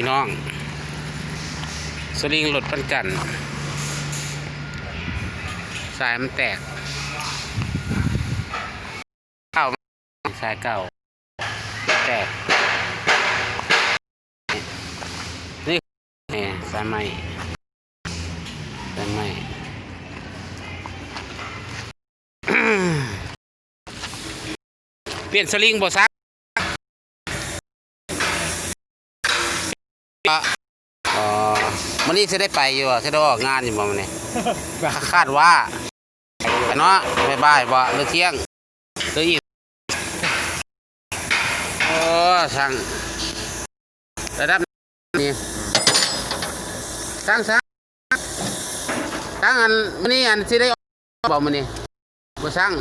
พี่น้อง สลิงหลุดปันจัน สายมันแตกเก่าสายเก่า แตกนี่นี่สายใหม่สายใหม่เปลี่ยนสลิงบ่ซัก อ๋อมันนี้จะได้ไปอยู่อะจะได้ออกงานอยู่บ่มันนี่คาดว่าเนาะไปบ่ายบ่หรือเที่ยงหรืออีกโอ้ช่างระดับนี่ช่างช่างช่างอันมันนี้อันที่ได้ออกบ่มันนี่บ่ช่าง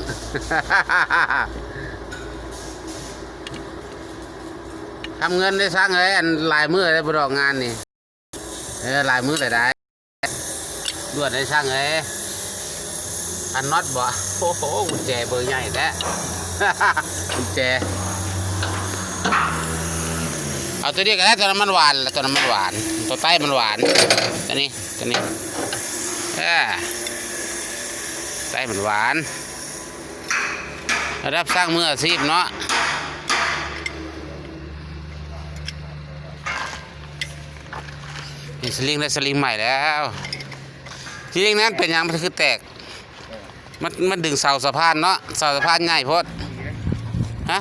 ทำเงินได้สร้างเลยอันลายมือได้บรอกงานนี่เออลายมือเลยได้ดวดได้สร้างเลยอันน็อตบ่โอ้โหกุญแจเบอร์ใหญ่แท้กุญแจเอาตัวนี้ก็ได้ตัวนั้นมันหวานตัวนั้นมันหวาน ตัวใต้มันหวานตัวนี้ตัวนี้เออใต้มันหวานระดับสร้างมืออาชีพเนาะ มีสลิงได้สลิงใหม่แล้วสลิงนั้นเป็นหยังมันคือแตก มันมันดึงเสาสะพานเนาะเสาสะพานใหญ่โพดฮะ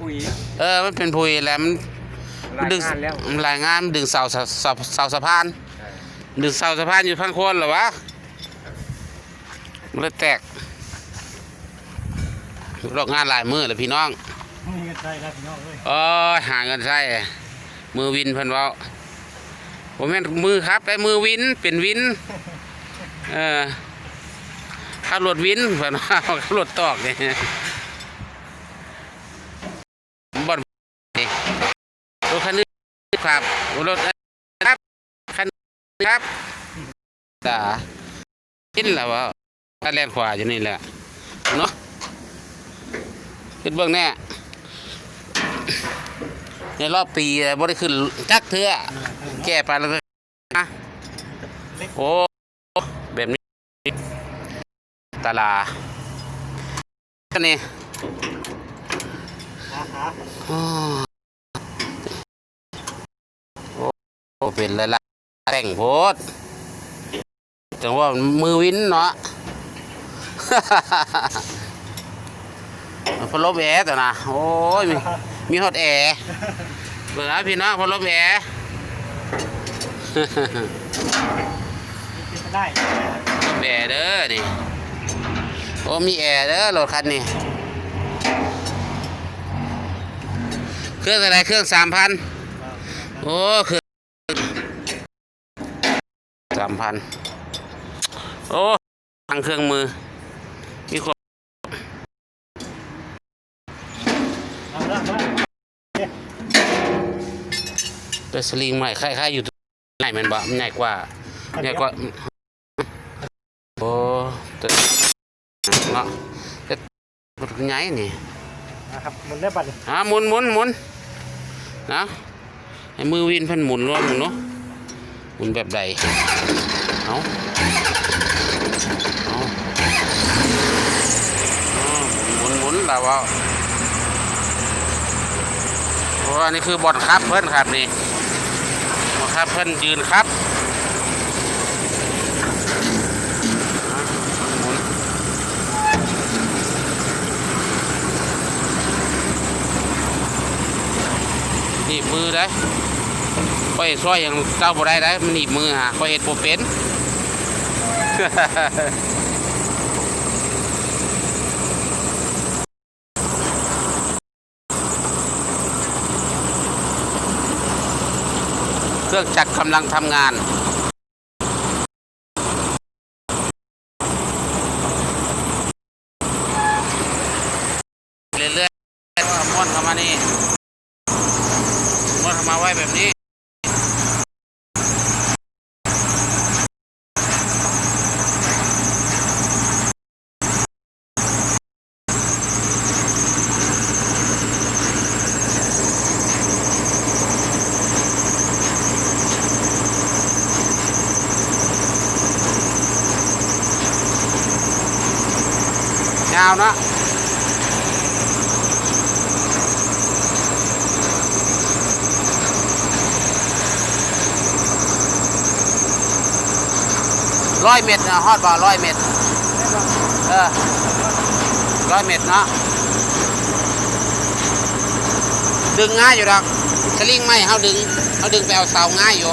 ปุ๋ยเออมันเป็นพุยแล้วมันรายดึงงานแล้วมันรายงานมันดึงเสาเสาเสาเสาสะพานดึงเสาสะพานอยู่พังโคนเหรอวะมันเลยแตกรอกงานหลายมือเลยพี่น้องมีเงินใช้ครับพี่น้องเอ้ยโอ้ยหาเงินใช้มือวินเพิ่นเว้า ผมแม่นมือครับไปมือวินเป็นวินเออขับรถวินเพิ่นว่าขับรถตอกเนี่ยบ่อนรถคันนี้ครับรถครับคันครับตากินแล้ววะถ้าแล่นขวาอยู่นี่แหละเนาะขึ้นเบื้องแน่ ในรอบปีบ่ได้ขึ้นจักเทื่อแก้ไปแล้วนะโอ้แบบนี้ตาลาอันนี้อาหาอ้อโอ้เป็นละลายแต่งโพดจังว่ามือวินเนาะพลบแอร์ตัวนะโอ้ย มีมีฮอตแอร์ เบื่อพี่น้องพลบแอร์กินได้แอร์เด้อนี่โอ้มีแอร์เด้อรถคันนี้เครื่องอะไรเครื่องสามพันโอ้เครื่องสามพันโอ้ทั้งเครื่องมือมีคน เอาละมา เป็นสลิงใหม่คล้ายๆอยู่ไหนมันบ่มันใหญ่กว่าใหญ่กว่าโอ้แต่เนาะแต่มันใหญ่นี่นะครับมันได้บัตรอ่าหมุนหมุนหมุนนะให้มือวินเพันหมุนรวมเนาะหมุนแบบใดเอาเอาเอาหมุนหมุนหมุนแล้วว่าโอ้อันนี้คือบอลครับเพื่อนครับนี่บอล ครับเพื่อนยืนครับหนีบมือได้ก็เห็นซอยอย่างเจ้าบ่ได้ได้มันหนีบมือฮะก็เห็ดโปเป็น เครื่องจักรกำลังทำงาน เรื่อยๆม้วนเข้ามานี่เข้ามาไว้แบบนี้าเนาะร้อยเม็ดนะฮอดบ่ร้อยเม็ดเออร้อยเม็ดเนาะดึงง่ายอยู่ดอกสลิงไม่เขาดึงเขาดึงไปเอาเสาง่ายอยู่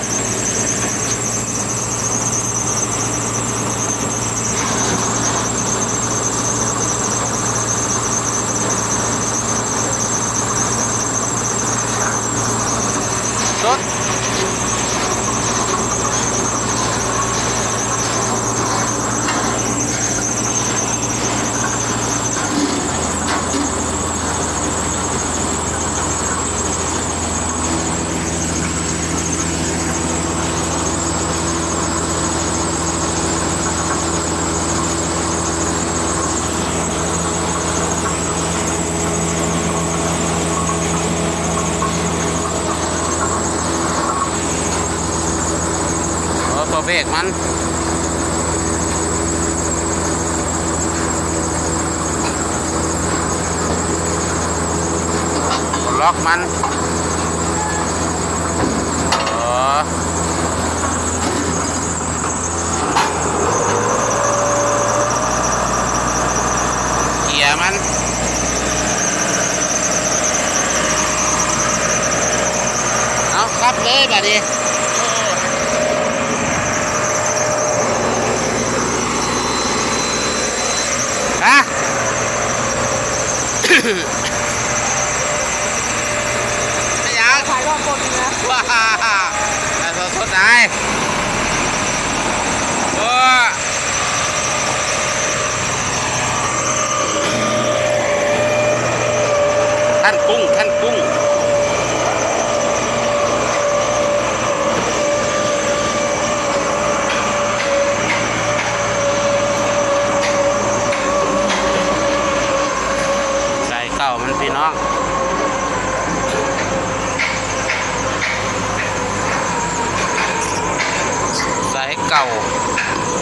เบรกมันล็อกมันโอ้เกียร์มันเอาครับเลยแบบนี้ฮะ ไม่อยากถ่ายรอบคนนะว้าแต่สดสดไหนโอ้ท่านกุ้งท่านกุ้งใส่เก่ามันพี่น้อง ใส่เก่า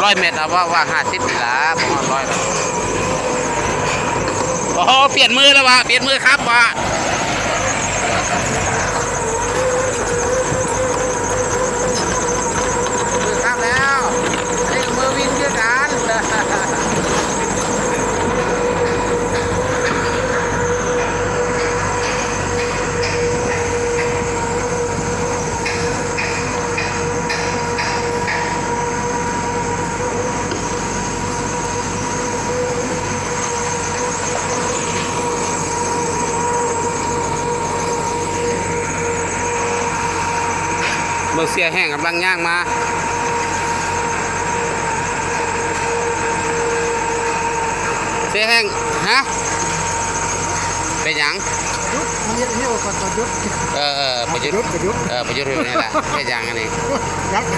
ร้อยเมตรเอาว่าว่าห้าสิบนี่ละประมาณร้อยละโอ้โหเปลี่ยนมือแล้ววะเปลี่ยนมือครับวะมือครับแล้วไอ้มือวินเชื่อกัน เมื่อเสียแห้งกำลังย่างมาเสียแห้งฮะเป็นหยังยุดมันยังนี่โอ้ก่อนก่อนยุดเออเออประยุทธ์ยุดประยุทธ์เออประยุทธ์อยู่นี่แหละเป็นหยังอันนี้ยักษ์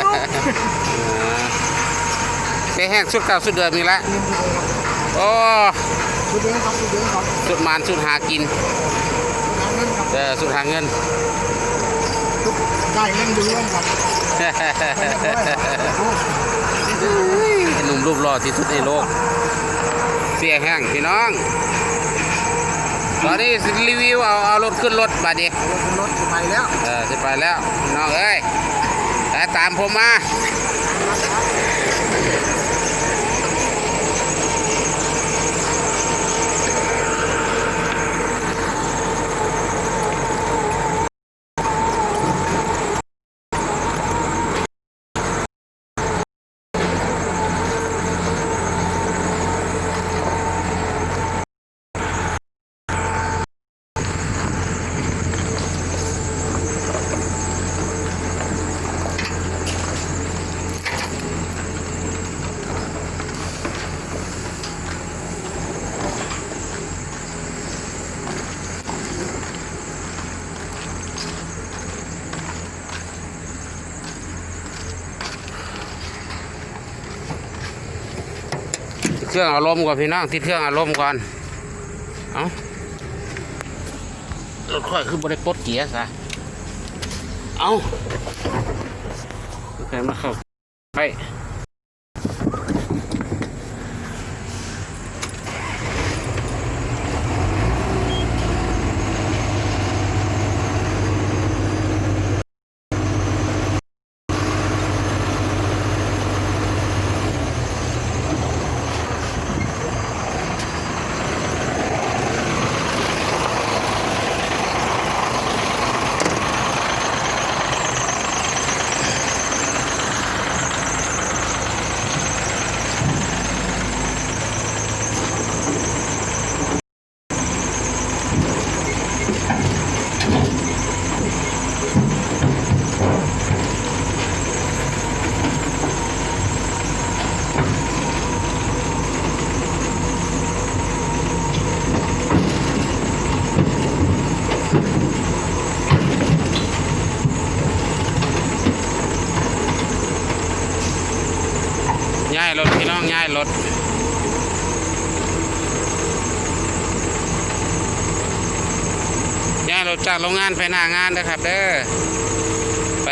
เออเสียแห้งสุดเก่าสุดเดิมนี่แหละโอ้ชุดเดิมครับชุดเดิมครับสุดมานสุดหากินทางนั้นครับเออสุดหาเงิน ชุดได้เล่นดูร่วมครับหนุ่มรูปหล่อที่สุดในโลก เสียแห้งพี่น้อง ตอนนี้สิรีวิวเอาเอารถขึ้นรถบัดนี้รถไปแล้ว เออจะไปแล้วพี่น้องเอ้ยแต่ตามผมมา รื่องอารมณ์ก่อนพี่น้องติดเครื่องอารมณ์ก่อนเอารถค่อยคือบริปดเกียร์ซะเอาโอเคมาเข้าไป ย้ายรถย้ายรถจากโรงงานไปหน้างานนะครับ เด้อไป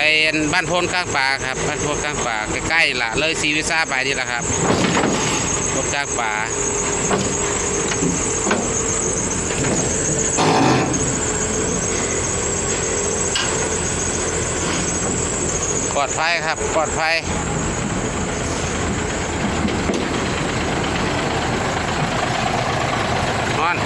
บ้านโพนข้างป่าครับบ้านโพนข้างป่าใกล้ๆละเลยซีวิซ่าไปนี่แหละครับรถข้างป่าปลอดภัยครับ ปลอดภัย น อน